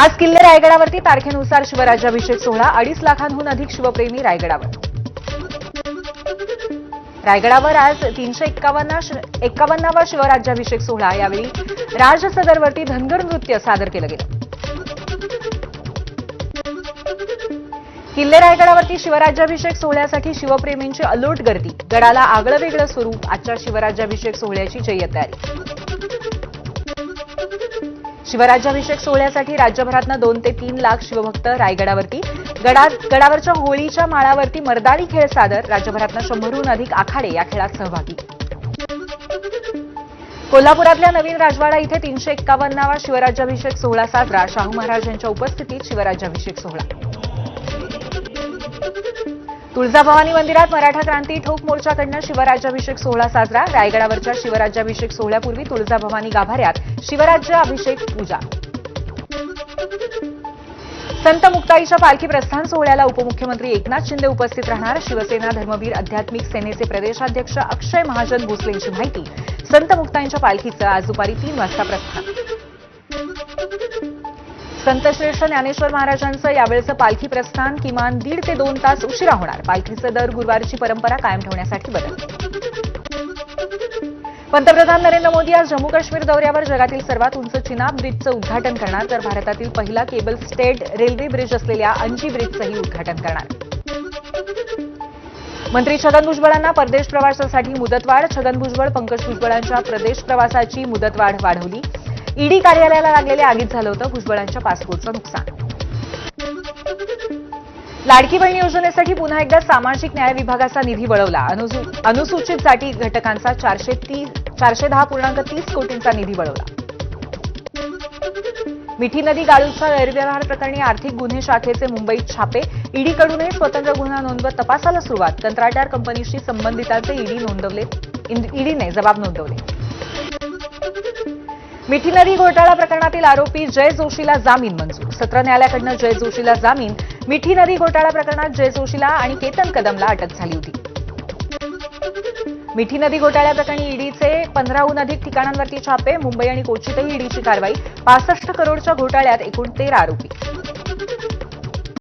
आज किल्ले रायगडावरती तारखेनुसार शिवराज्याभिषेक सोहळा अडीच लाखांहून अधिक शिवप्रेमी रायगडावर. रायगडावर आज तीनशे एक्कावन्न एक्कावन्नावा शिवराज्याभिषेक सोहळा. यावेळी राजसदरवरती धनगर नृत्य सादर केलं गेलं. किल्ले रायगडावरती शिवराज्याभिषेक सोहळ्यासाठी शिवप्रेमींची अलोट गर्दी. गडाला आगळं वेगळं स्वरूप. आजच्या शिवराज्याभिषेक सोहळ्याची जय्यत तयारी. शिवराज्याभिषेक सोहळ्यासाठी राज्यभरातनं दोन ते तीन लाख शिवभक्त रायगडावरती. गडात गडावरच्या होळीच्या माळावरती मर्दानी खेळ सादर राज्यभरातनं शंभरहून अधिक आखाडे या खेळात सहभागी. कोल्हापुरातल्या नवीन राजवाडा इथे तीनशे एक्कावन्नावा शिवराज्याभिषेक सोहळा साजरा शाहू महाराज यांच्या उपस्थितीत शिवराज्याभिषेक सोहळा. तुळजाभवानी मंदिरात मराठा क्रांती ठोक मोर्चाकडनं शिवराज्याभिषेक सोहळा साजरा. रायगडावरच्या शिवराज्याभिषेक सोहळ्यापूर्वी तुळजाभवानी गाभाऱ्यात शिवराज्य अभिषेक पूजा. संत मुक्ताईच्या पालखी प्रस्थान सोहळ्याला उपमुख्यमंत्री एकनाथ शिंदे उपस्थित राहणार. शिवसेना धर्मवीर आध्यात्मिक सेनेचे प्रदेशाध्यक्ष अक्षय महाजन भोसलेंची माहिती. संत मुक्ताईंच्या पालखीचं आज दुपारी तीन वाजता प्रस्थान. संतश्रेष्ठ ज्ञानेश्वर महाराजांचं यावेळचं पालखी प्रस्थान किमान दीड ते दोन तास उशिरा होणार. पालखीचं दर गुरुवारची परंपरा कायम ठेवण्यासाठी बदल. पंतप्रधान नरेंद्र मोदी आज जम्मू काश्मीर दौऱ्यावर जगातील सर्वात उंच चिनाब ब्रिजचं उद्घाटन करणार. तर भारतातील पहिला केबल स्टेट रेल्वे ब्रिज असलेल्या अंजी ब्रिजचंही उद्घाटन करणार. मंत्री छगन भुजबळांना परदेश प्रवासासाठी मुदतवाढ. छगन भुजबळ पंकज भुजबळांच्या प्रदेश प्रवासाची मुदतवाढ वाढवली. ईडी कार्यालयाला लागलेल्या आगीत झालं होतं. भुजबळांच्या पासपोर्टचं नुकसान. लाडकी बहीण योजनेसाठी पुन्हा एकदा सामाजिक न्याय विभागाचा निधी वळवला. अनुसूचित जाती घटकांचा चारशे ती चारशे दहा पूर्णांक तीस कोटींचा निधी वळवला. मिठी नदी गाळूचा गैरव्यवहार प्रकरणी आर्थिक गुन्हे शाखेचे मुंबईत छापे. ईडीकडूनही स्वतंत्र गुन्हा नोंदवत तपासाला सुरुवात. कंत्राटदार कंपनीशी संबंधितांचे ईडी नोंदवले ईडीने जबाब नोंदवले. मिठी नदी घोटाळा प्रकरणातील आरोपी जय जोशीला जामीन मंजूर. सत्र न्यायालयाकडनं जय जोशीला जामीन मिठी नदी घोटाळा प्रकरणात जय जोशीला आणि केतन कदमला अटक झाली होती. मिठी नदी घोटाळ्याप्रकरणी ईडीचे पंधराहून अधिक ठिकाणांवरती छापे मुंबई आणि कोचीतही ईडीची कारवाई पासष्ट करोडच्या घोटाळ्यात एकूण तेरा आरोपी.